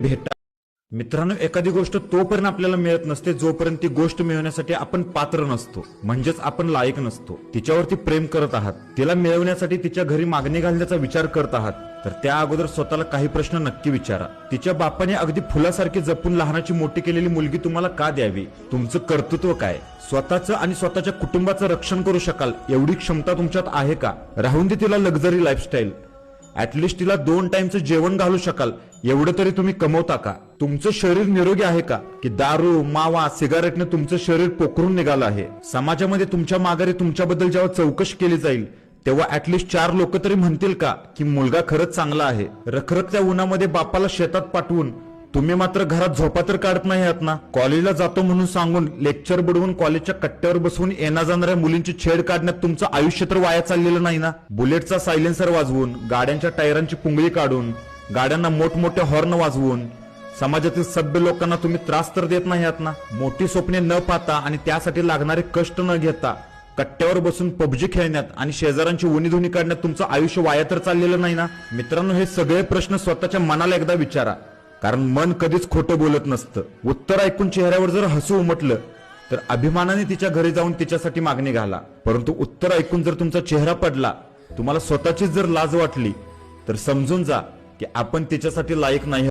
भेटा. मित्रांनो एखादी गोष्ट तोपर्यंत आपल्याला मिळत नसते जोपर्यंत ती गोष्ट मिळवण्यासाठी आपण पात्र नसतो म्हणजेच आपण लायक नसतो. तिच्यावरती प्रेम करत आहात. तिला मिळवण्यासाठी तिच्या घरी मागणी घालण्याचा विचार करत आहात. तर त्या अगोदर स्वतःला काही प्रश्न नक्की विचारा. तिच्या बापाने अगदी फुलासारखी जपून लहानाची मोठी केलेली मुलगी तुम्हाला का द्यावी? तुमचं कर्तृत्व काय? स्वतःचं आणि स्वतःच्या कुटुंबाचं रक्षण करू शकाल? एवढी क्षमता तुमच्यात आहे का? राहून दे तिला लक्झरी लाईफस्टाईल ऍटलिस्ट तिला दोन टाइमचं जेवण घालू शकाल. एवढं तरी तुम्ही कमवता का? तुमचं शरीर निरोगी आहे का? की दारू मावा सिगारेटने तुमचं शरीर पोखरून निघालं आहे. समाजामध्ये तुमच्या माघारी तुमच्याबद्दल जेव्हा चौकशी केली जाईल तेव्हा ऍटलिस्ट चार लोक तरी म्हणतील का की मुलगा खरंच चांगला आहे. रखरखत्या उन्हामध्ये बापाला शेतात पाठवून तुम्ही मात्र घरात झोपा तर काढत नाही आहात ना? कॉलेजला जातो म्हणून सांगून लेक्चर बुडवून कॉलेजच्या कट्ट्यावर बसवून येणा जाणाऱ्या मुलींची छेड काढण्यात तुमचं आयुष्य तर वाया चाललेलं नाही ना? बुलेटचा सायलेन्सर वाजवून गाड्यांच्या टायरांची पुंगळी काढून गाड्यांना मोठमोठे हॉर्न वाजवून समाजातील सभ्य लोकांना तुम्ही त्रास तर देत नाही आहात ना? मोठी स्वप्ने न पाहता आणि त्यासाठी लागणारे कष्ट न घेता कट्ट्यावर बसून पबजी खेळण्यात आणि शेजाऱ्यांची उणीधुनी काढण्यात तुमचं आयुष्य वाया तर चाललेलं नाही ना? मित्रांनो हे सगळे प्रश्न स्वतःच्या मनाला एकदा विचारा. कारण मन कधीच खोटं बोलत नसतं. उत्तर ऐकून चेहऱ्यावर जर हसू उमटलं तर अभिमानाने तिच्या घरी जाऊन तिच्यासाठी मागणी घाला. परंतु उत्तर ऐकून जर तुमचा चेहरा पडला तुम्हाला स्वतःचीच जर लाज वाटली तर समजून जा की आपण तिच्यासाठी लायक नाही